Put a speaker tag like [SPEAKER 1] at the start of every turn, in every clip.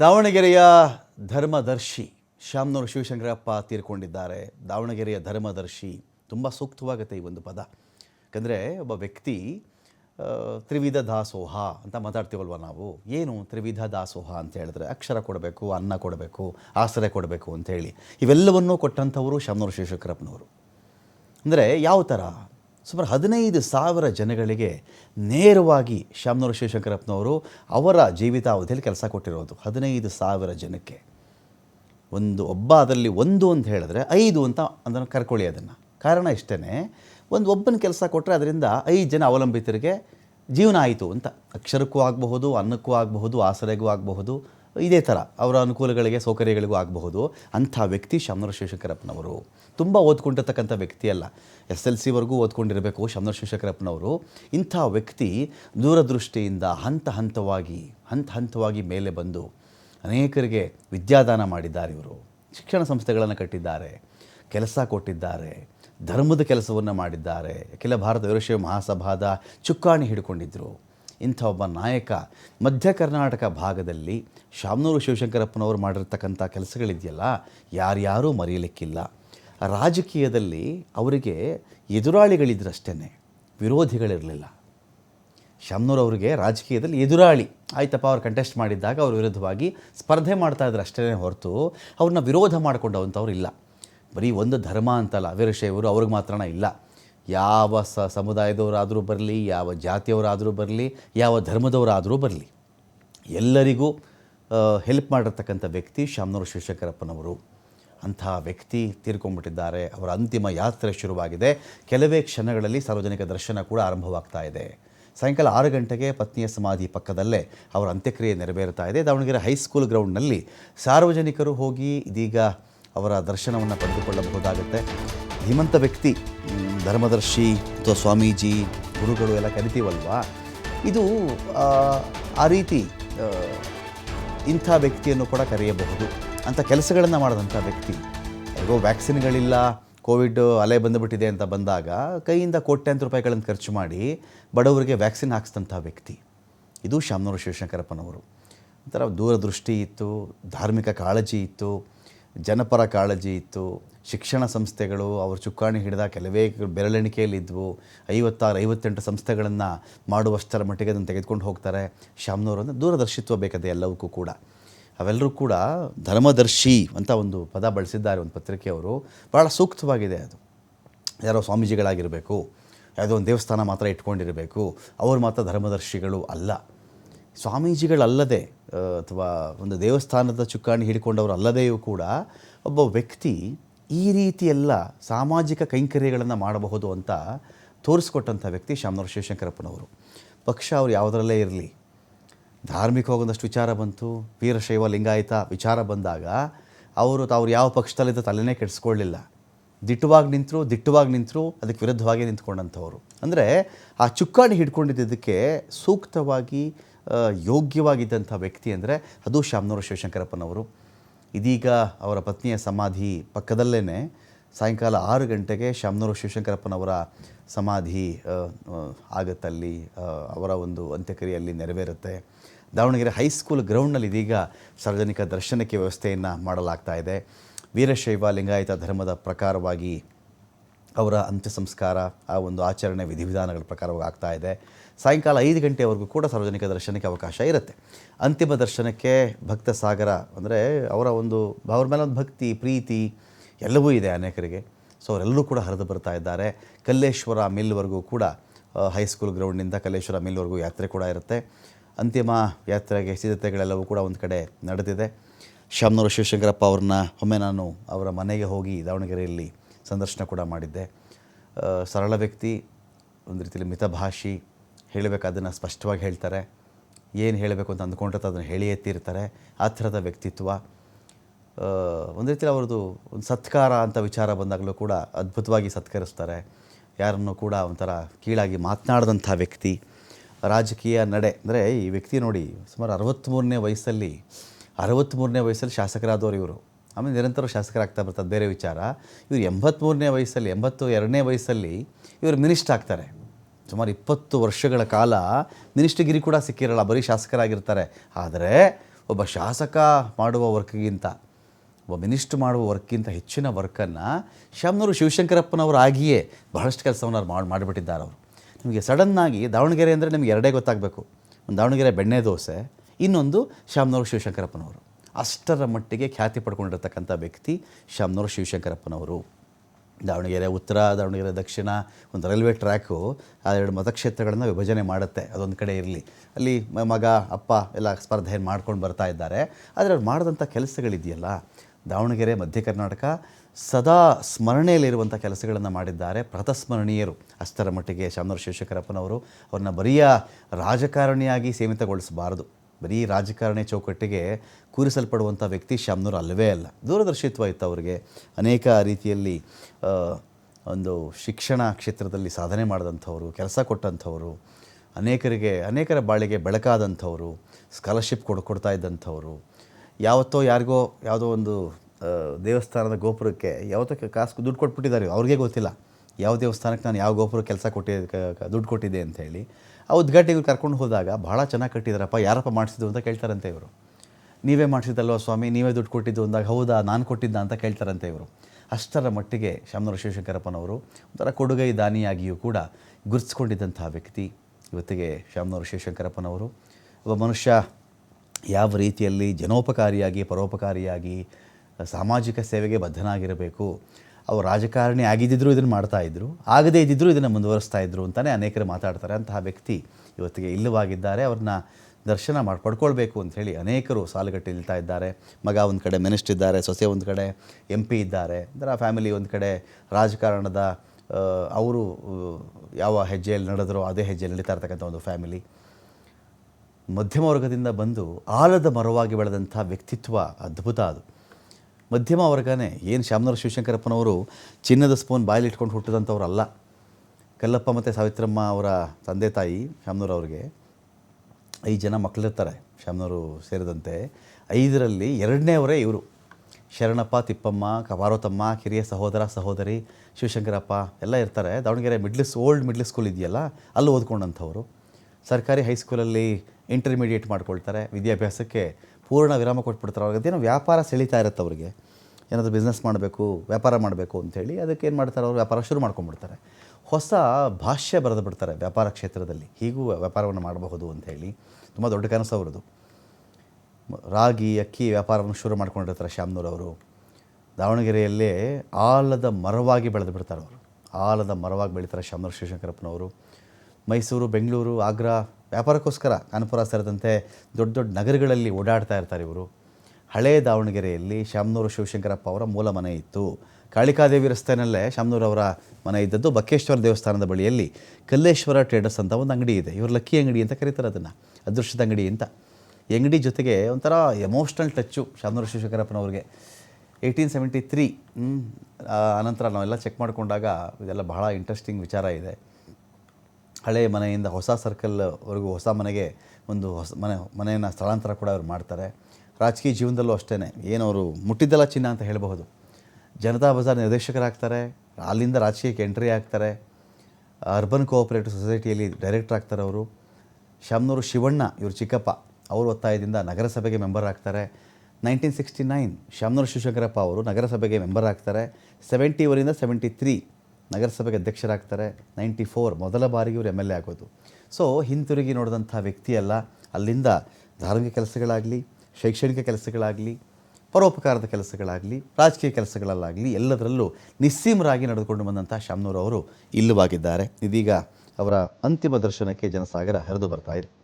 [SPEAKER 1] ದಾವಣಗೆರೆಯ ಧರ್ಮದರ್ಶಿ ಶಾಮ್ನೂರು ಶಿವಶಂಕರಪ್ಪ ತೀರ್ಕೊಂಡಿದ್ದಾರೆ. ದಾವಣಗೆರೆಯ ಧರ್ಮದರ್ಶಿ ತುಂಬ ಸೂಕ್ತವಾಗುತ್ತೆ ಈ ಒಂದು ಪದ. ಯಾಕಂದರೆ ಒಬ್ಬ ವ್ಯಕ್ತಿ ತ್ರಿವಿಧ ದಾಸೋಹ ಅಂತ ಮಾತಾಡ್ತೀವಲ್ವ ನಾವು? ಏನು ತ್ರಿವಿಧ ದಾಸೋಹ ಅಂತ ಹೇಳಿದ್ರೆ ಅಕ್ಷರ ಕೊಡಬೇಕು, ಅನ್ನ ಕೊಡಬೇಕು, ಆಸರೆ ಕೊಡಬೇಕು ಅಂತೇಳಿ ಇವೆಲ್ಲವನ್ನೂ ಕೊಟ್ಟಂಥವರು ಶಾಮ್ನೂರು ಶಿವಶಂಕರಪ್ಪನವರು. ಅಂದರೆ ಯಾವ ಥರ ಸುಮಾರು ಹದಿನೈದು ಸಾವಿರ ಜನಗಳಿಗೆ ನೇರವಾಗಿ ಶ್ಯಾಮನೂರು ಶಿವಶಂಕರಪ್ಪನವರು ಅವರ ಜೀವಿತಾವಧಿಯಲ್ಲಿ ಕೆಲಸ ಕೊಟ್ಟಿರೋದು. ಹದಿನೈದು ಸಾವಿರ ಜನಕ್ಕೆ. ಒಂದು ಒಬ್ಬ ಅದರಲ್ಲಿ ಒಂದು ಅಂತ ಹೇಳಿದ್ರೆ ಐದು ಅಂತ ಅದನ್ನು ಕರ್ಕೊಳ್ಳಿ ಅದನ್ನು. ಕಾರಣ ಇಷ್ಟೇ ಒಂದು ಒಬ್ಬನ ಕೆಲಸ ಕೊಟ್ಟರೆ ಅದರಿಂದ ಐದು ಜನ ಅವಲಂಬಿತರಿಗೆ ಜೀವನ ಆಯಿತು ಅಂತ. ಅಕ್ಷರಕ್ಕೂ ಆಗಬಹುದು, ಅನ್ನಕ್ಕೂ ಆಗಬಹುದು, ಆಸರೆಗೂ ಆಗಬಹುದು ಇದೇ ಥರ ಅವರ ಅನುಕೂಲಗಳಿಗೆ ಸೌಕರ್ಯಗಳಿಗೂ ಆಗಬಹುದು. ಅಂಥ ವ್ಯಕ್ತಿ ಶಾಮನೂರು ಶಿವಶಂಕರಪ್ಪನವರು ತುಂಬ ಓದ್ಕೊಂಡಿರ್ತಕ್ಕಂಥ ವ್ಯಕ್ತಿ ಅಲ್ಲ. ಎಸ್ ಎಲ್ ಸಿವರೆಗೂ ಓದ್ಕೊಂಡಿರಬೇಕು ಶಾಮನೂರು ಶಿವಶಂಕರಪ್ಪನವರು ಇಂಥ ವ್ಯಕ್ತಿ ದೂರದೃಷ್ಟಿಯಿಂದ ಹಂತ ಹಂತವಾಗಿ ಹಂತ ಹಂತವಾಗಿ ಮೇಲೆ ಬಂದು ಅನೇಕರಿಗೆ ವಿದ್ಯಾದಾನ ಮಾಡಿದ್ದಾರೆ ಇವರು. ಶಿಕ್ಷಣ ಸಂಸ್ಥೆಗಳನ್ನು ಕಟ್ಟಿದ್ದಾರೆ, ಕೆಲಸ ಕೊಟ್ಟಿದ್ದಾರೆ, ಧರ್ಮದ ಕೆಲಸವನ್ನು ಮಾಡಿದ್ದಾರೆ. ಅಖಿಲ ಭಾರತ ವೀರಶೈವ ಮಹಾಸಭಾದ ಚುಕ್ಕಾಣಿ ಹಿಡ್ಕೊಂಡಿದ್ದರು ಇಂಥ ಒಬ್ಬ ನಾಯಕ ಮಧ್ಯ ಕರ್ನಾಟಕ ಭಾಗದಲ್ಲಿ ಶಾಮನೂರು ಶಿವಶಂಕರಪ್ಪನವರು ಮಾಡಿರ್ತಕ್ಕಂಥ ಕೆಲಸಗಳಿದೆಯಲ್ಲ, ಯಾರ್ಯಾರೂ ಮರೆಯಲಿಕ್ಕಿಲ್ಲ. ರಾಜಕೀಯದಲ್ಲಿ ಅವರಿಗೆ ಎದುರಾಳಿಗಳಿದ್ರಷ್ಟೇ ವಿರೋಧಿಗಳಿರಲಿಲ್ಲ. ಶಾಮನೂರು ಅವರಿಗೆ ರಾಜಕೀಯದಲ್ಲಿ ಎದುರಾಳಿ. ಆಯ್ತಪ್ಪ, ಅವ್ರು ಕಂಟೆಸ್ಟ್ ಮಾಡಿದ್ದಾಗ ಅವ್ರ ವಿರುದ್ಧವಾಗಿ ಸ್ಪರ್ಧೆ ಮಾಡ್ತಾ ಇದ್ರೆ ಅಷ್ಟೇ ಹೊರತು ಅವ್ರನ್ನ ವಿರೋಧ ಮಾಡಿಕೊಂಡವಂಥವ್ರು ಇಲ್ಲ. ಬರೀ ಒಂದು ಧರ್ಮ ಅಂತಲ್ಲ ವೀರಶೈವರು ಅವ್ರಿಗೆ ಮಾತ್ರನ ಇಲ್ಲ. ಯಾವ ಸ ಸಮುದಾಯದವರಾದರೂ ಬರಲಿ, ಯಾವ ಜಾತಿಯವರಾದರೂ ಬರಲಿ, ಯಾವ ಧರ್ಮದವರಾದರೂ ಬರಲಿ, ಎಲ್ಲರಿಗೂ ಹೆಲ್ಪ್ ಮಾಡಿರ್ತಕ್ಕಂಥ ವ್ಯಕ್ತಿ ಶಾಮನೂರು ಶಿವಶಂಕರಪ್ಪನವರು. ಅಂಥ ವ್ಯಕ್ತಿ ತೀರ್ಕೊಂಡ್ಬಿಟ್ಟಿದ್ದಾರೆ. ಅವರ ಅಂತಿಮ ಯಾತ್ರೆ ಶುರುವಾಗಿದೆ. ಕೆಲವೇ ಕ್ಷಣಗಳಲ್ಲಿ ಸಾರ್ವಜನಿಕ ದರ್ಶನ ಕೂಡ ಆರಂಭವಾಗ್ತಾ ಇದೆ. ಸಾಯಂಕಾಲ ಆರು ಗಂಟೆಗೆ ಪತ್ನಿಯ ಸಮಾಧಿ ಪಕ್ಕದಲ್ಲೇ ಅವರ ಅಂತ್ಯಕ್ರಿಯೆ ನೆರವೇರ್ತಾ ಇದೆ. ದಾವಣಗೆರೆ ಹೈಸ್ಕೂಲ್ ಗ್ರೌಂಡ್ನಲ್ಲಿ ಸಾರ್ವಜನಿಕರು ಹೋಗಿ ಇದೀಗ ಅವರ ದರ್ಶನವನ್ನು ಪಡೆದುಕೊಳ್ಳಬಹುದಾಗುತ್ತೆ. ಧೀಮಂತ ವ್ಯಕ್ತಿ ಧರ್ಮದರ್ಶಿ ಅಥವಾ ಸ್ವಾಮೀಜಿ ಗುರುಗಳು ಎಲ್ಲ ಕರಿತೀವಲ್ವಾ? ಇದು ಆ, ರೀತಿ ಇಂಥ ವ್ಯಕ್ತಿಯನ್ನು ಕೂಡ ಕರೆಯಬಹುದು ಅಂಥ ಕೆಲಸಗಳನ್ನು ಮಾಡಿದಂಥ ವ್ಯಕ್ತಿ. ಹೇಗೋ ವ್ಯಾಕ್ಸಿನ್ಗಳಿಲ್ಲ ಕೋವಿಡ್ ಅಲೆ ಬಂದುಬಿಟ್ಟಿದೆ ಅಂತ ಬಂದಾಗ ಕೈಯಿಂದ ಕೋಟ್ಯಾಂತರ ರೂಪಾಯಿಗಳನ್ನು ಖರ್ಚು ಮಾಡಿ ಬಡವರಿಗೆ ವ್ಯಾಕ್ಸಿನ್ ಹಾಕ್ಸಿದಂಥ ವ್ಯಕ್ತಿ. ಇದು ಶಾಮನೂರು ಶಿವಶಂಕರಪ್ಪನವರು. ಒಂಥರ ದೂರದೃಷ್ಟಿ ಇತ್ತು ಧಾರ್ಮಿಕ ಕಾಳಜಿ ಇತ್ತು ಜನಪರ ಕಾಳಜಿ ಇತ್ತು, ಶಿಕ್ಷಣ ಸಂಸ್ಥೆಗಳು ಅವರು ಚುಕ್ಕಾಣಿ ಹಿಡಿದ ಕೆಲವೇ ಬೆರಳೆಣಿಕೆಯಲ್ಲಿದ್ದವು ಐವತ್ತಾರು, ಐವತ್ತೆಂಟು ಸಂಸ್ಥೆಗಳನ್ನು ಮಾಡುವಷ್ಟರ ಮಟ್ಟಿಗೆ ಅದನ್ನು ತೆಗೆದುಕೊಂಡು ಹೋಗ್ತಾರೆ. ಶಾಮ್ನೂರು ಅಂದರೆ ದೂರದರ್ಶಿತ್ವ ಬೇಕದೆ ಎಲ್ಲವಕ್ಕೂ ಕೂಡ. ಅವೆಲ್ಲರೂ ಕೂಡ ಧರ್ಮದರ್ಶಿ ಅಂತ ಒಂದು ಪದ ಬಳಸಿದ್ದಾರೆ ಒಂದು ಪತ್ರಿಕೆಯವರು ಭಾಳ ಸೂಕ್ತವಾಗಿದೆ ಅದು. ಯಾರೋ ಸ್ವಾಮೀಜಿಗಳಾಗಿರಬೇಕು, ಯಾವುದೋ ಒಂದು ದೇವಸ್ಥಾನ ಮಾತ್ರ ಇಟ್ಕೊಂಡಿರಬೇಕು, ಅವರು ಮಾತ್ರ ಧರ್ಮದರ್ಶಿಗಳು ಅಲ್ಲ. ಸ್ವಾಮೀಜಿಗಳಲ್ಲದೆ ಅಥವಾ ಒಂದು ದೇವಸ್ಥಾನದ ಚುಕ್ಕಾಣಿ ಹಿಡ್ಕೊಂಡವರು ಅಲ್ಲದೆಯೂ ಕೂಡ ಒಬ್ಬ ವ್ಯಕ್ತಿ ಈ ರೀತಿಯೆಲ್ಲ ಸಾಮಾಜಿಕ ಕೈಂಕರ್ಯಗಳನ್ನು ಮಾಡಬಹುದು ಅಂತ ತೋರಿಸ್ಕೊಟ್ಟಂಥ ವ್ಯಕ್ತಿ ಶಾಮನೂರು ಶಿವಶಂಕರಪ್ಪನವರು. ಪಕ್ಷ ಅವ್ರು ಯಾವುದರಲ್ಲೇ ಇರಲಿ. ಧಾರ್ಮಿಕವಾಗಿ ಒಂದಷ್ಟು ವಿಚಾರ ಬಂತು, ವೀರಶೈವ ಲಿಂಗಾಯತ ವಿಚಾರ ಬಂದಾಗ ಅವರು ತಾವ್ರು ಯಾವ ಪಕ್ಷದಲ್ಲಿದ್ದ ತಲೆನೇ ಕೆಡಿಸ್ಕೊಳ್ಳಿಲ್ಲ ದಿಟ್ಟವಾಗಿ ನಿಂತರು ದಿಟ್ಟವಾಗಿ ನಿಂತರು, ಅದಕ್ಕೆ ವಿರುದ್ಧವಾಗಿ ನಿಂತ್ಕೊಂಡಂಥವ್ರು. ಅಂದರೆ ಆ ಚುಕ್ಕಾಣಿ ಹಿಡ್ಕೊಂಡಿದ್ದಕ್ಕೆ ಸೂಕ್ತವಾಗಿ ಯೋಗ್ಯವಾಗಿದ್ದಂಥ ವ್ಯಕ್ತಿ ಅಂದರೆ ಅದು ಶಾಮನೂರು ಶಿವಶಂಕರಪ್ಪನವರು. ಇದೀಗ ಅವರ ಪತ್ನಿಯ ಸಮಾಧಿ ಪಕ್ಕದಲ್ಲೇ ಸಾಯಂಕಾಲ ಆರು ಗಂಟೆಗೆ ಶಾಮನೂರು ಶಿವಶಂಕರಪ್ಪನವರ ಸಮಾಧಿ ಆಗತ್ತಲ್ಲಿ ಅವರ ಒಂದು ಅಂತ್ಯಕ್ರಿಯೆಯಲ್ಲಿ ನೆರವೇರುತ್ತೆ. ದಾವಣಗೆರೆ ಹೈಸ್ಕೂಲ್ ಗ್ರೌಂಡ್ನಲ್ಲಿ ಇದೀಗ ಸಾರ್ವಜನಿಕ ದರ್ಶನಕ್ಕೆ ವ್ಯವಸ್ಥೆಯನ್ನು ಮಾಡಲಾಗ್ತಾ ಇದೆ. ವೀರಶೈವ ಲಿಂಗಾಯತ ಧರ್ಮದ ಪ್ರಕಾರವಾಗಿ ಅವರ ಅಂತ್ಯ ಸಂಸ್ಕಾರ ಆ ಒಂದು ಆಚರಣೆ ವಿಧಿವಿಧಾನಗಳ ಪ್ರಕಾರವಾಗಿ ಆಗ್ತಾ ಇದೆ. ಸಾಯಂಕಾಲ ಐದು ಗಂಟೆವರೆಗೂ ಕೂಡ ಸಾರ್ವಜನಿಕ ದರ್ಶನಕ್ಕೆ ಅವಕಾಶ ಇರುತ್ತೆ. ಅಂತಿಮ ದರ್ಶನಕ್ಕೆ ಭಕ್ತ ಸಾಗರ ಅಂದರೆ ಅವರ ಒಂದು ಅವ್ರ ಮೇಲೆ ಒಂದು ಭಕ್ತಿ, ಪ್ರೀತಿ ಎಲ್ಲವೂ ಇದೆ ಅನೇಕರಿಗೆ. ಸೊ ಅವರೆಲ್ಲರೂ ಕೂಡ ಹರಿದು ಬರ್ತಾ ಇದ್ದಾರೆ. ಕಲ್ಲೇಶ್ವರ ಮಿಲ್ವರೆಗೂ ಕೂಡ ಹೈಸ್ಕೂಲ್ ಗ್ರೌಂಡಿಂದ ಕಲ್ಲೇಶ್ವರ ಮಿಲ್ವರೆಗೂ ಯಾತ್ರೆ ಕೂಡ ಇರುತ್ತೆ. ಅಂತಿಮ ಯಾತ್ರೆಗೆ ಸಿದ್ಧತೆಗಳೆಲ್ಲವೂ ಕೂಡ ಒಂದು ಕಡೆ ನಡೆದಿದೆ. ಶಾಮನೂರು ಶಿವಶಂಕರಪ್ಪ ಅವ್ರನ್ನ ಒಮ್ಮೆ ನಾನು ಅವರ ಮನೆಗೆ ಹೋಗಿ ದಾವಣಗೆರೆಯಲ್ಲಿ ಸಂದರ್ಶನ ಕೂಡ ಮಾಡಿದ್ದೆ. ಸರಳ ವ್ಯಕ್ತಿ, ಒಂದು ರೀತಿಯಲ್ಲಿ ಮಿತಭಾಷಿ ಹೇಳಬೇಕಾದನ್ನು ಸ್ಪಷ್ಟವಾಗಿ ಹೇಳ್ತಾರೆ. ಏನು ಹೇಳಬೇಕು ಅಂತ ಅಂದ್ಕೊಂಡ್ರೆ ಅದನ್ನು ಹೇಳಿ ಎತ್ತಿರ್ತಾರೆ. ಆ ಥರದ ವ್ಯಕ್ತಿತ್ವ. ಒಂದು ರೀತಿಯಲ್ಲಿ ಅವ್ರದ್ದು ಒಂದು ಸತ್ಕಾರ ಅಂತ ವಿಚಾರ ಬಂದಾಗಲೂ ಕೂಡ ಅದ್ಭುತವಾಗಿ ಸತ್ಕರಿಸ್ತಾರೆ. ಯಾರನ್ನು ಕೂಡ ಒಂಥರ ಕೀಳಾಗಿ ಮಾತನಾಡಿದಂಥ ವ್ಯಕ್ತಿ. ರಾಜಕೀಯ ನಡೆ, ಅಂದರೆ ಈ ವ್ಯಕ್ತಿ ನೋಡಿ ಸುಮಾರು ಅರವತ್ತ್ಮೂರನೇ ವಯಸ್ಸಲ್ಲಿ ಅರವತ್ತ್ಮೂರನೇ ವಯಸ್ಸಲ್ಲಿ ಶಾಸಕರಾದವರು ಇವರು. ಆಮೇಲೆ ನಿರಂತರ ಶಾಸಕರಾಗ್ತಾ ಬರ್ತಾರೆ, ಬೇರೆ ವಿಚಾರ. ಇವರು ಎಂಬತ್ತ್ಮೂರನೇ ವಯಸ್ಸಲ್ಲಿ ಎಂಬತ್ತು ಎರಡನೇ ವಯಸ್ಸಲ್ಲಿ ಇವರು ಮಿನಿಸ್ಟರ್ ಆಗ್ತಾರೆ. ಸುಮಾರು ಇಪ್ಪತ್ತು ವರ್ಷಗಳ ಕಾಲ ಮಿನಿಸ್ಟ್ರಿಗಿರಿ ಕೂಡ ಸಿಕ್ಕಿರಲ್ಲ, ಬರೀ ಶಾಸಕರಾಗಿರ್ತಾರೆ. ಆದರೆ ಒಬ್ಬ ಶಾಸಕ ಮಾಡುವ ವರ್ಕ್ಗಿಂತ, ಒಬ್ಬ ಮಿನಿಸ್ಟ್ರ್ ಮಾಡುವ ವರ್ಕ್ಗಿಂತ ಹೆಚ್ಚಿನ ವರ್ಕನ್ನು ಶಾಮನೂರು ಶಿವಶಂಕರಪ್ಪನವರು ಆಗಿಯೇ ಬಹಳಷ್ಟು ಕೆಲಸವನ್ನು ಮಾಡಿ, ಮಾಡಿಬಿಟ್ಟಿದ್ದಾರೆ ಅವರು. ನಿಮಗೆ ಸಡನ್ನಾಗಿ ದಾವಣಗೆರೆ ಅಂದರೆ ನಿಮಗೆ ಎರಡೇ ಗೊತ್ತಾಗಬೇಕು. ಒಂದು ದಾವಣಗೆರೆ ಬೆಣ್ಣೆ ದೋಸೆ, ಇನ್ನೊಂದು ಶಾಮನೂರು ಶಿವಶಂಕರಪ್ಪನವರು. ಅಷ್ಟರ ಮಟ್ಟಿಗೆ ಖ್ಯಾತಿ ಪಡ್ಕೊಂಡಿರ್ತಕ್ಕಂಥ ವ್ಯಕ್ತಿ ಶಾಮನೂರು ಶಿವಶಂಕರಪ್ಪನವರು. ದಾವಣಗೆರೆ ಉತ್ತರ, ದಾವಣಗೆರೆ ದಕ್ಷಿಣ, ಒಂದು ರೈಲ್ವೆ ಟ್ರ್ಯಾಕು, ಆ ಎರಡು ಮತಕ್ಷೇತ್ರಗಳನ್ನು ವಿಭಜನೆ ಮಾಡುತ್ತೆ. ಅದೊಂದು ಕಡೆ ಇರಲಿ. ಅಲ್ಲಿ ಮಗ, ಅಪ್ಪ ಎಲ್ಲ ಸ್ಪರ್ಧೆಯನ್ನು ಮಾಡ್ಕೊಂಡು ಬರ್ತಾ ಇದ್ದಾರೆ. ಆದರೆ ಅವ್ರು ಮಾಡಿದಂಥ ಕೆಲಸಗಳಿದೆಯಲ್ಲ. ದಾವಣಗೆರೆ, ಮಧ್ಯ ಕರ್ನಾಟಕ ಸದಾ ಸ್ಮರಣೆಯಲ್ಲಿರುವಂಥ ಕೆಲಸಗಳನ್ನು ಮಾಡಿದ್ದಾರೆ ಪ್ರತಸ್ಮರಣೀಯರು ಅಷ್ಟರ ಮಟ್ಟಿಗೆ ಶಾಮನೂರು ಶಿವಶಂಕರಪ್ಪನವರು ಅವ್ರನ್ನ ಬರಿಯ ರಾಜಕಾರಣಿಯಾಗಿ ಸೀಮಿತಗೊಳಿಸಬಾರದು. ಬರೀ ರಾಜಕಾರಣಿ ಚೌಕಟ್ಟಿಗೆ ಕೂರಿಸಲ್ಪಡುವಂಥ ವ್ಯಕ್ತಿ ಶಾಮ್ನೂರ್ ಅಲ್ಲವೇ ಅಲ್ಲ. ದೂರದರ್ಶಿತ್ವ ಇತ್ತು ಅವರಿಗೆ. ಅನೇಕ ರೀತಿಯಲ್ಲಿ ಒಂದು ಶಿಕ್ಷಣ ಕ್ಷೇತ್ರದಲ್ಲಿ ಸಾಧನೆ ಮಾಡಿದಂಥವರು, ಕೆಲಸ ಕೊಟ್ಟಂಥವರು, ಅನೇಕರಿಗೆ, ಅನೇಕರ ಬಾಳಿಗೆ ಬೆಳಕಾದಂಥವರು ಸ್ಕಾಲರ್ಶಿಪ್ ಕೊಡ್, ಕೊಡ್ತಾ ಇದ್ದಂಥವರು. ಯಾವತ್ತೋ ಯಾರಿಗೋ ಯಾವುದೋ ಒಂದು ದೇವಸ್ಥಾನದ ಗೋಪುರಕ್ಕೆ ಯಾವತ್ತೋ ಕಾಸು ದುಡ್ಡು ಕೊಟ್ಬಿಟ್ಟಿದ್ದಾರೆ. ಅವ್ರಿಗೆ ಗೊತ್ತಿಲ್ಲ. ಯಾವ ದೇವಸ್ಥಾನಕ್ಕೆ ನಾನು ಯಾವ ಗೋಪುರ ಕೆಲಸ ಕೊಟ್ಟಿದ್ದೆ ದುಡ್ಡು ಕೊಟ್ಟಿದ್ದೆ ಅಂತ ಹೇಳಿ. ಆ ಉದ್ಘಾಟನೆಗೆ ಕರ್ಕೊಂಡು ಹೋದಾಗ ಭಾಳ ಚೆನ್ನಾಗಿ ಕಟ್ಟಿದಾರಪ್ಪ, ಯಾರಪ್ಪ ಮಾಡಿಸಿದ್ದು ಅಂತ ಕೇಳ್ತಾರಂತೆ ಇವರು. ನೀವೇ ಮಾಡಿಸಿದ್ದಲ್ವ ಸ್ವಾಮಿ? ನೀವೇ ದುಡ್ಡು ಕೊಟ್ಟಿದ್ದು ಅಂದಾಗ ಹೌದಾ, ನಾನು ಕೊಟ್ಟಿದ್ದ ಅಂತ ಕೇಳ್ತಾರಂತೆ ಇವರು. ಅಷ್ಟರ ಮಟ್ಟಿಗೆ ಶಾಮನೂರು ಶಿವಶಂಕರಪ್ಪನವರು ಒಂಥರ ಕೊಡುಗೈ ದಾನಿಯಾಗಿಯೂ ಕೂಡ ಗುರುತಿಸ್ಕೊಂಡಿದ್ದಂತಹ ವ್ಯಕ್ತಿ ಇವತ್ತಿಗೆ ಶಾಮನೂರು ಶಿವಶಂಕರಪ್ಪನವರು. ಒಬ್ಬ ಮನುಷ್ಯ ಯಾವ ರೀತಿಯಲ್ಲಿ ಜನೋಪಕಾರಿಯಾಗಿ, ಪರೋಪಕಾರಿಯಾಗಿ, ಸಾಮಾಜಿಕ ಸೇವೆಗೆ ಬದ್ಧನಾಗಿರಬೇಕು ಅವರು ರಾಜಕಾರಣಿ ಆಗಿದ್ದಿದ್ರು ಇದನ್ನು ಮಾಡ್ತಾ ಇದ್ರು, ಆಗದೇ ಇದ್ದಿದ್ರು ಇದನ್ನು ಮುಂದುವರಿಸ್ತಾ ಇದ್ರು ಅಂತಲೇ ಅನೇಕರು ಮಾತಾಡ್ತಾರೆ. ಅಂತಹ ವ್ಯಕ್ತಿ ಇವತ್ತಿಗೆ ಇಲ್ಲವಾಗಿದ್ದಾರೆ. ಅವ್ರನ್ನ ದರ್ಶನ ಮಾಡಿ, ಪಡ್ಕೊಳ್ಬೇಕು ಅಂಥೇಳಿ ಅನೇಕರು ಸಾಲುಗಟ್ಟಿ ನಿಲ್ತಾ ಇದ್ದಾರೆ. ಮಗ ಒಂದು ಕಡೆ ಮಿನಿಸ್ಟರ್ ಇದ್ದಾರೆ, ಸೊಸೆ ಒಂದು ಕಡೆ ಎಂ ಪಿ ಇದ್ದಾರೆ. ಅಂದರೆ ಆ ಫ್ಯಾಮಿಲಿ ಒಂದು ಕಡೆ ರಾಜಕಾರಣದ ಅವರು ಯಾವ ಹೆಜ್ಜೆಯಲ್ಲಿ ನಡೆದರೋ ಅದೇ ಹೆಜ್ಜೆಯಲ್ಲಿ ನಡೀತಾ ಇರ್ತಕ್ಕಂಥ ಒಂದು ಫ್ಯಾಮಿಲಿ. ಮಧ್ಯಮ ವರ್ಗದಿಂದ ಬಂದು ಆಲದ ಮರವಾಗಿ ಬೆಳೆದಂಥ ವ್ಯಕ್ತಿತ್ವ ಅದ್ಭುತ ಅದು. ಮಧ್ಯಮ ವರ್ಗನೇ ಏನು ಶಾಮನೂರು ಶಿವಶಂಕರಪ್ಪನವರು ಚಿನ್ನದ ಸ್ಪೂನ್ ಬಾಯಲ್ಲಿ ಇಟ್ಕೊಂಡು ಹುಟ್ಟಿದಂಥವ್ರು ಅಲ್ಲ ಕಲ್ಲಪ್ಪ ಮತ್ತು ಸಾವಿತ್ರಮ್ಮ ಅವರ ತಂದೆ ತಾಯಿ ಶಾಮನೂರು ಅವ್ರಿಗೆ. ಐದು ಜನ ಮಕ್ಕಳಿರ್ತಾರೆ ಶ್ಯಾಮನೂರು ಸೇರಿದಂತೆ. ಐದರಲ್ಲಿ ಎರಡನೇವರೇ ಇವರು. ಶರಣಪ್ಪ, ತಿಪ್ಪಮ್ಮ ಕಪಾರೋತಮ್ಮ ಕಿರಿಯ ಸಹೋದರ, ಸಹೋದರಿ, ಶಿವಶಂಕರಪ್ಪ ಎಲ್ಲ ಇರ್ತಾರೆ. ದಾವಣಗೆರೆ ಮಿಡ್ಲಿಸ್ ಓಲ್ಡ್ ಮಿಡ್ಲ್ ಸ್ಕೂಲ್ ಇದೆಯಲ್ಲ, ಅಲ್ಲಿ ಓದ್ಕೊಂಡಂಥವ್ರು. ಸರ್ಕಾರಿ ಹೈಸ್ಕೂಲಲ್ಲಿ ಇಂಟರ್ಮೀಡಿಯೇಟ್ ಮಾಡ್ಕೊಳ್ತಾರೆ. ವಿದ್ಯಾಭ್ಯಾಸಕ್ಕೆ ಪೂರ್ಣ ವಿರಾಮ ಕೊಟ್ಬಿಡ್ತಾರೆ. ಅವ್ರಿಗೆ ಏನೋ ವ್ಯಾಪಾರ ಸೆಳೀತಾ ಇರುತ್ತೆ ಅವ್ರಿಗೆ. ಏನಾದರೂ ಬಿಸ್ನೆಸ್ ಮಾಡಬೇಕು, ವ್ಯಾಪಾರ ಮಾಡಬೇಕು ಅಂಥೇಳಿ ಅದಕ್ಕೆ ಏನು ಮಾಡ್ತಾರೆ ಅವರು ವ್ಯಾಪಾರ ಶುರು ಮಾಡ್ಕೊಂಡ್ಬಿಡ್ತಾರೆ. ಹೊಸ ಭಾಷ್ಯ ಬರೆದು ಬಿಡ್ತಾರೆ ವ್ಯಾಪಾರ ಕ್ಷೇತ್ರದಲ್ಲಿ. ಹೀಗೂ ವ್ಯಾಪಾರವನ್ನು ಮಾಡಬಹುದು ಅಂಥೇಳಿ ತುಂಬ ದೊಡ್ಡ ಕನಸು ಅವರದು ರಾಗಿ, ಅಕ್ಕಿ ವ್ಯಾಪಾರವನ್ನು ಶುರು ಮಾಡ್ಕೊಂಡಿರ್ತಾರೆ ಶ್ಯಾಮ್ನೂರವರು ದಾವಣಗೆರೆಯಲ್ಲೇ ಆಲದ ಮರವಾಗಿ ಬೆಳೆದು ಬಿಡ್ತಾರೆ ಅವರು. ಆಲದ ಮರವಾಗಿ ಬೆಳೀತಾರೆ ಶ್ಯಾಮ್ನೂರು ಶಿವಶಂಕರಪ್ಪನವರು. ಮೈಸೂರು, ಬೆಂಗಳೂರು, ಆಗ್ರಾ ವ್ಯಾಪಾರಕ್ಕೋಸ್ಕರ ಕಾನ್ಪುರ ಸೇರಿದಂತೆ ದೊಡ್ಡ ದೊಡ್ಡ ನಗರಗಳಲ್ಲಿ ಓಡಾಡ್ತಾ ಇರ್ತಾರೆ ಇವರು. ಹಳೇ ದಾವಣಗೆರೆಯಲ್ಲಿ ಶಾಮನೂರು ಶಿವಶಂಕರಪ್ಪ ಅವರ ಮೂಲ ಮನೆ ಇತ್ತು. ಕಾಳಿಕಾದೇವಿ ರಸ್ತೆಯಲ್ಲೇ ಶಾಮನೂರು ಅವರ ಮನೆ ಇದ್ದದ್ದು ಬಕ್ಕೇಶ್ವರ ದೇವಸ್ಥಾನದ ಬಳಿಯಲ್ಲಿ ಕಲ್ಲೇಶ್ವರ ಟ್ರೇಡರ್ಸ್ ಅಂತ ಒಂದು ಅಂಗಡಿ ಇದೆ. ಇವರು ಲಕ್ಕಿ ಅಂಗಡಿ ಅಂತ ಕರೀತಾರೆ ಅದನ್ನು ಅದೃಶ್ಯದ ಅಂಗಡಿ ಅಂತ. ಅಂಗಡಿ ಜೊತೆಗೆ ಒಂಥರ ಎಮೋಷ್ನಲ್ ಟಚ್ಚು ಶಾಮನೂರು ಶಿವಶಂಕರಪ್ಪನವ್ರಿಗೆ. ಏಯ್ಟೀನ್ ಸೆವೆಂಟಿ ತ್ರೀ ಅನಂತರ ನಾವೆಲ್ಲ ಚೆಕ್ ಮಾಡಿಕೊಂಡಾಗ ಇದೆಲ್ಲ ಬಹಳ ಇಂಟ್ರೆಸ್ಟಿಂಗ್ ವಿಚಾರ ಇದೆ. ಹಳೆಯ ಮನೆಯಿಂದ ಹೊಸ ಸರ್ಕಲ್ವರೆಗೂ ಹೊಸ ಮನೆಗೆ ಒಂದು ಹೊಸ ಮನೆ, ಮನೆಯನ್ನು ಸ್ಥಳಾಂತರ ಕೂಡ ಅವರು ಮಾಡ್ತಾರೆ. ರಾಜಕೀಯ ಜೀವನದಲ್ಲೂ ಅಷ್ಟೇ ಅವರು ಮುಟ್ಟಿದ್ದಲ್ಲ ಚಿನ್ನ ಅಂತ ಹೇಳಬಹುದು. ಜನತಾ ಬಜಾರ್ ನಿರ್ದೇಶಕರಾಗ್ತಾರೆ, ಅಲ್ಲಿಂದ ರಾಜಕೀಯಕ್ಕೆ ಎಂಟ್ರಿ ಆಗ್ತಾರೆ. ಅರ್ಬನ್ ಕೋಆಪರೇಟಿವ್ ಸೊಸೈಟಿಯಲ್ಲಿ ಡೈರೆಕ್ಟರ್ ಆಗ್ತಾರೆ ಅವರು. ಶಾಮನೂರು ಶಿವಣ್ಣ ಇವರು ಚಿಕ್ಕಪ್ಪ, ಅವ್ರ ಒತ್ತಾಯದಿಂದ ನಗರಸಭೆಗೆ ಮೆಂಬರ್ ಆಗ್ತಾರೆ. Nineteen sixty nine Shamanur Shivashankarappa ಅವರು ನಗರಸಭೆಗೆ ಮೆಂಬರ್ ಆಗ್ತಾರೆ. ಸೆವೆಂಟಿವರಿಂದ ಸೆವೆಂಟಿ ತ್ರೀ ನಗರಸಭೆಗೆ ಅಧ್ಯಕ್ಷರಾಗ್ತಾರೆ. ನೈಂಟಿ ಫೋರ್ ಮೊದಲ ಬಾರಿಗೆ ಇವರು ಎಂ ಎಲ್ ಎ ಆಗೋದು. ಸೊ ಹಿಂತಿರುಗಿ ನೋಡಿದಂಥ ವ್ಯಕ್ತಿ ಅಲ್ಲ ಅಲ್ಲಿಂದ ಧಾರ್ಮಿಕ ಕೆಲಸಗಳಾಗಲಿ, ಶೈಕ್ಷಣಿಕ ಕೆಲಸಗಳಾಗಲಿ, ಪರೋಪಕಾರದ ಕೆಲಸಗಳಾಗಲಿ, ರಾಜಕೀಯ ಕೆಲಸಗಳಲ್ಲಾಗಲಿ, ಎಲ್ಲದರಲ್ಲೂ ನಿಸ್ಸೀಮರಾಗಿ ನಡೆದುಕೊಂಡು ಬಂದಂಥ ಶಾಮ್ನೂರು ಅವರು ಇಲ್ಲವಾಗಿದ್ದಾರೆ. ಇದೀಗ ಅವರ ಅಂತಿಮ ದರ್ಶನಕ್ಕೆ ಜನಸಾಗರ ಹರಿದು ಬರ್ತಾ ಇದೆ.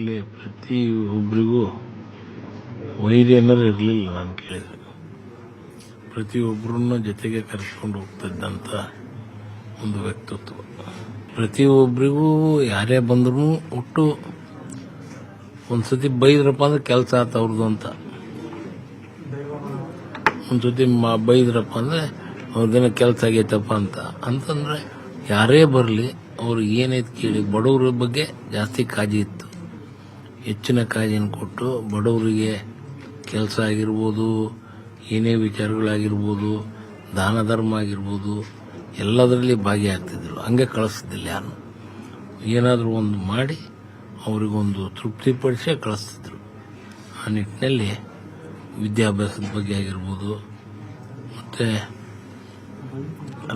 [SPEAKER 2] ಅದರಲ್ಲಿ ಪ್ರತಿ ಒಬ್ಬರಿಗೂ ವೈರಿ ಅನ್ನೋದು ಇರಲಿಲ್ಲ ನಾನು ಕೇಳಿದ್ರೆ ಪ್ರತಿಯೊಬ್ಬರನ್ನ ಜೊತೆಗೆ ಕರೆಸ್ಕೊಂಡು ಹೋಗ್ತಿದ್ದಂಥ ಒಂದು ವ್ಯಕ್ತಿತ್ವ. ಪ್ರತಿಯೊಬ್ಬರಿಗೂ ಯಾರೇ ಬಂದ್ರೂ ಒಟ್ಟು ಒಂದ್ಸತಿ ಬೈದ್ರಪ್ಪ ಅಂದ್ರೆ ಕೆಲಸ ಆತ ಅವ್ರದ್ದು ಅಂತ. ಒಂದ್ಸತಿ ಮ ಬೈದ್ರಪ್ಪ ಅಂದ್ರೆ ಅವ್ರದ್ದೇನೋ ಕೆಲಸ ಆಗೈತಪ್ಪ ಅಂತ. ಅಂತಂದ್ರೆ ಯಾರೇ ಬರಲಿ ಅವ್ರಿಗೆ ಏನೈತೆ ಕೇಳಿ, ಬಡವ್ರ ಬಗ್ಗೆ ಜಾಸ್ತಿ ಕಾಜಿ ಇತ್ತು. ಹೆಚ್ಚಿನ ಕಾಳಜಿಯನ್ನು ಕೊಟ್ಟು ಬಡವರಿಗೆ ಕೆಲಸ ಆಗಿರ್ಬೋದು, ಏನೇ ವಿಚಾರಗಳಾಗಿರ್ಬೋದು, ದಾನ ಧರ್ಮ ಆಗಿರ್ಬೋದು, ಎಲ್ಲದರಲ್ಲಿ ಭಾಗಿಯಾಗ್ತಿದ್ರು ಹಂಗೆ ಕಳಿಸ್ತಿದ್ದಿಲ್ಲ ಯಾರು. ಏನಾದರೂ ಒಂದು ಮಾಡಿ ಅವರಿಗೊಂದು ತೃಪ್ತಿಪಡಿಸೇ ಕಳಿಸ್ತಿದ್ರು. ಆ ನಿಟ್ಟಿನಲ್ಲಿ ವಿದ್ಯಾಭ್ಯಾಸದ ಬಗ್ಗೆ ಆಗಿರ್ಬೋದು, ಮತ್ತು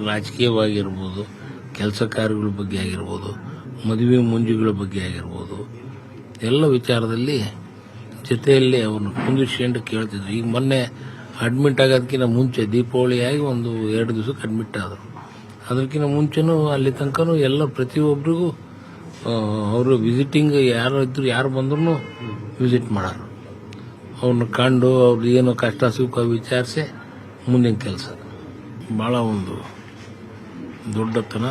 [SPEAKER 2] ರಾಜಕೀಯವಾಗಿರ್ಬೋದು, ಕೆಲಸ ಕಾರ್ಯಗಳ ಬಗ್ಗೆ ಆಗಿರ್ಬೋದು, ಮದುವೆ ಮುಂಜುಗಳ ಬಗ್ಗೆ ಆಗಿರ್ಬೋದು ಎಲ್ಲ ವಿಚಾರದಲ್ಲಿ ಜೊತೆಯಲ್ಲಿ ಅವನು ಕುಂದಿಸ್ಕೊಂಡು ಕೇಳ್ತಿದ್ರು. ಈಗ ಮೊನ್ನೆ ಅಡ್ಮಿಟ್ ಆಗೋದಕ್ಕಿಂತ ಮುಂಚೆ ದೀಪಾವಳಿಯಾಗಿ ಒಂದು ಎರಡು ದಿವಸಕ್ಕೆ ಅಡ್ಮಿಟ್ ಆದರು. ಅದಕ್ಕಿಂತ ಮುಂಚೆನೂ ಅಲ್ಲಿ ತನಕನೂ ಎಲ್ಲ ಪ್ರತಿಯೊಬ್ಬರಿಗೂ ಅವರು ವಿಸಿಟಿಂಗ್ ಯಾರು ಇದ್ರು, ಯಾರು ಬಂದ್ರು ವಿಸಿಟ್ ಮಾಡೋರು. ಅವ್ರನ್ನ ಕಂಡು ಅವ್ರು ಏನೋ ಕಷ್ಟ ಸುಖ ವಿಚಾರಿಸಿ ಮುಂದಿನ ಕೆಲಸ. ಭಾಳ ಒಂದು ದೊಡ್ಡತನ.